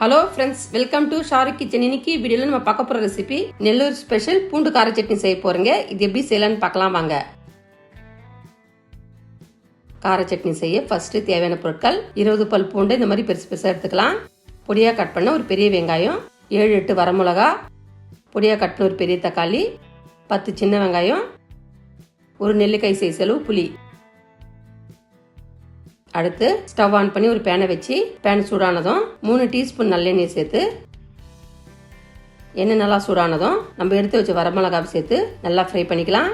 Hello friends welcome to Shahrukh kitchen இன்னைக்கு வீடியோவில் நம்ம பார்க்க போகிற ரெசிபி நெல்லூர் ஸ்பெஷல் பூண்டு கார சட்னி செய்ய போகிறீங்க இது எப்படி செய்யலாம்னு பார்க்கலாம் வாங்க. கார சட்னி செய்ய ஃபர்ஸ்ட்டு தேவையான பொருட்கள் இருபது பல் பூண்டு இந்த மாதிரி பெருசு பெருசாக எடுத்துக்கலாம். பொடியாக கட் பண்ண ஒரு பெரிய வெங்காயம் ஏழு எட்டு வரமிளகா பொடியாக கட்டின ஒரு பெரிய தக்காளி பத்து சின்ன வெங்காயம் ஒரு நெல்லிக்காய் சைஸ் அளவு புளி. அடுத்து ஸ்டவ் ஆன் பண்ணி ஒரு பேனை வச்சு பேன் சூடானதும் மூணு டீஸ்பூன் நல்லெண்ணெய் சேர்த்து எண்ணெய் நல்லா சூடானதும் நம்ம எடுத்து வச்ச வரமிளகாவை சேர்த்து நல்லா ஃப்ரை பண்ணிக்கலாம்.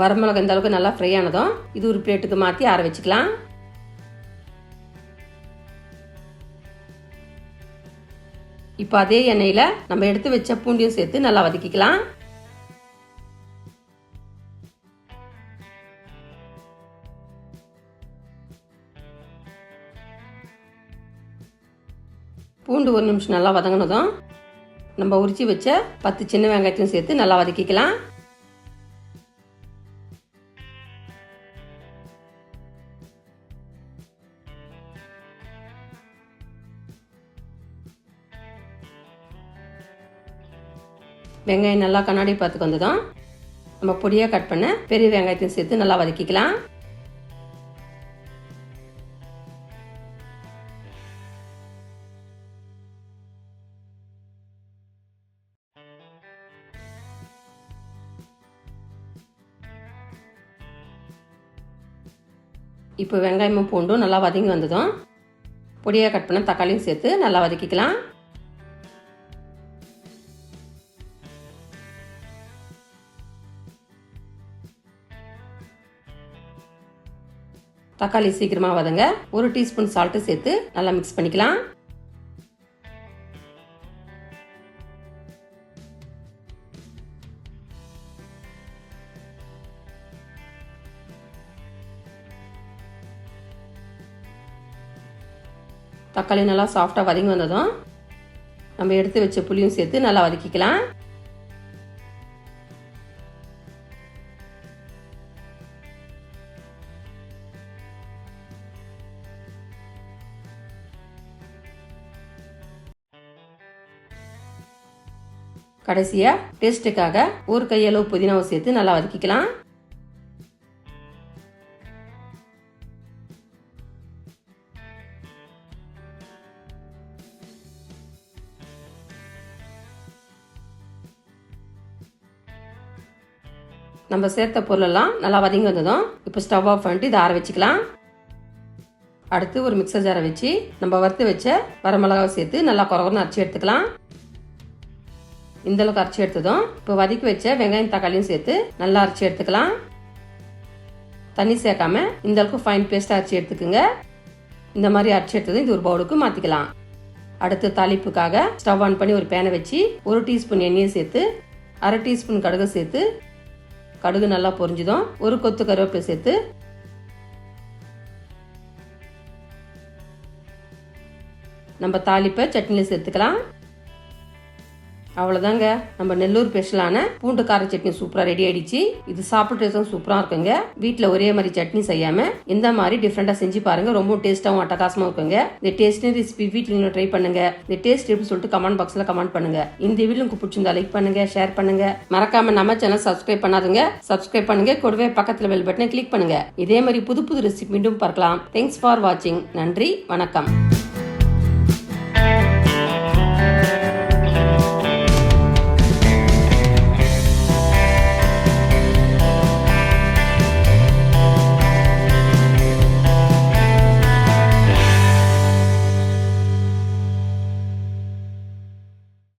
வரமிளகா இந்த அளவுக்கு நல்லா ஃப்ரை ஆனதும் இது ஒரு பிளேட்டுக்கு மாற்றி ஆற வச்சுக்கலாம். இப்போ அதே எண்ணெயில் நம்ம எடுத்து வச்ச பூண்டியும் சேர்த்து நல்லா வதக்கிக்கலாம். பூண்டு ஒரு நிமிஷம் நல்லா வதங்கினதும் நம்ம உரிச்சு வச்ச பத்து சின்ன வெங்காயத்தையும் சேர்த்து நல்லா வதக்கிக்கலாம். வெங்காயம் நல்லா கண்ணாடி பார்த்துக்கு வந்ததும் நம்ம பொடியாக கட் பண்ண பெரிய வெங்காயத்தையும் சேர்த்து நல்லா வதக்கிக்கலாம். இப்போ வெங்காயமும் பூண்டும் நல்லா வதங்கி வந்ததும் பொடியாக கட் பண்ண தக்காளியும் சேர்த்து நல்லா வதக்கிக்கலாம். தக்காளி சீக்கிரமா வதங்க. ஒரு டீஸ்பூன் சால்ட்டு சேர்த்து நல்லா மிக்ஸ் பண்ணிக்கலாம். தக்காளி நல்லா சாஃப்டாக வதங்கி வந்ததும் நம்ம எடுத்து வச்ச புளியும் சேர்த்து நல்லா வதக்கிக்கலாம். கடைசியாக டேஸ்ட்டுக்காக ஒரு கையளவு புதினாவை சேர்த்து நல்லா வதக்கிக்கலாம். நம்ம சேர்த்த பொருளெல்லாம் நல்லா வதங்கி வந்ததும் இப்போ ஸ்டவ் ஆஃப் பண்ணிட்டு இதை ஆற வச்சுக்கலாம். அடுத்து ஒரு மிக்சர் ஜாரை வச்சு நம்ம வறுத்து வச்ச வரமிளகாவை சேர்த்து நல்லா குறகுறன்னு அரைச்சி எடுத்துக்கலாம். இந்த அளவுக்கு அரைச்சி எடுத்ததும் இப்போ வதக்கி வச்ச வெங்காயம் தக்காளியும் சேர்த்து நல்லா அரைச்சி எடுத்துக்கலாம். தண்ணி சேர்க்காம இந்த அளவுக்கு ஃபைன் பேஸ்ட்டாக அரைச்சி எடுத்துக்கோங்க. இந்த மாதிரி அரைச்சி எடுத்ததும் இது ஒரு பவுலுக்கு மாற்றிக்கலாம் அடுத்து தாளிப்புக்காக ஸ்டவ் ஆன் பண்ணி ஒரு பேனை வச்சு ஒரு டீஸ்பூன் எண்ணெயை சேர்த்து அரை டீஸ்பூன் கடுகு சேர்த்து கடுகு நல்லா பொரிஞ்சுதும் ஒரு கொத்து கருவேப்பிலை சேர்த்து நம்ம தாளிப்பை சட்னியில் சேர்த்துக்கலாம். அவ்வளோதாங்க நம்ம நெல்லூர் ஸ்பெஷலான பூண்டு கார சட்னி சூப்பராக ரெடி ஆயிடுச்சு. இது சாப்பிட்றதும் சூப்பராக இருக்குங்க. வீட்டில் ஒரே மாதிரி சட்னி செய்யாமல் இந்த மாதிரி டிஃப்ரெண்ட்டாக செஞ்சு பாருங்க. ரொம்ப டேஸ்ட்டாகவும் அட்டகாசமாக இருக்குங்க. இந்த டேஸ்ட் ரெசிபி வீட்டில் நீங்கள் ட்ரை பண்ணுங்க. இந்த டேஸ்ட் எப்படி சொல்லிட்டு கமெண்ட் பாக்ஸில் கமெண்ட் பண்ணுங்க. இந்த வீடியோ உங்களுக்கு பிடிச்சிருந்தா லைக் பண்ணுங்க ஷேர் பண்ணுங்க. மறக்காம நம்ம சேனல் சப்ஸ்கிரைப் பண்ணாதுங்க. சப்ஸ்கிரைப் பண்ணுங்க. கூடவே பக்கத்தில் பெல் பட்டனை கிளிக் பண்ணுங்க. இதே மாதிரி புது புது ரெசிபி மீண்டும் பார்க்கலாம். தேங்க்ஸ் ஃபார் வாட்சிங் நன்றி. வணக்கம்.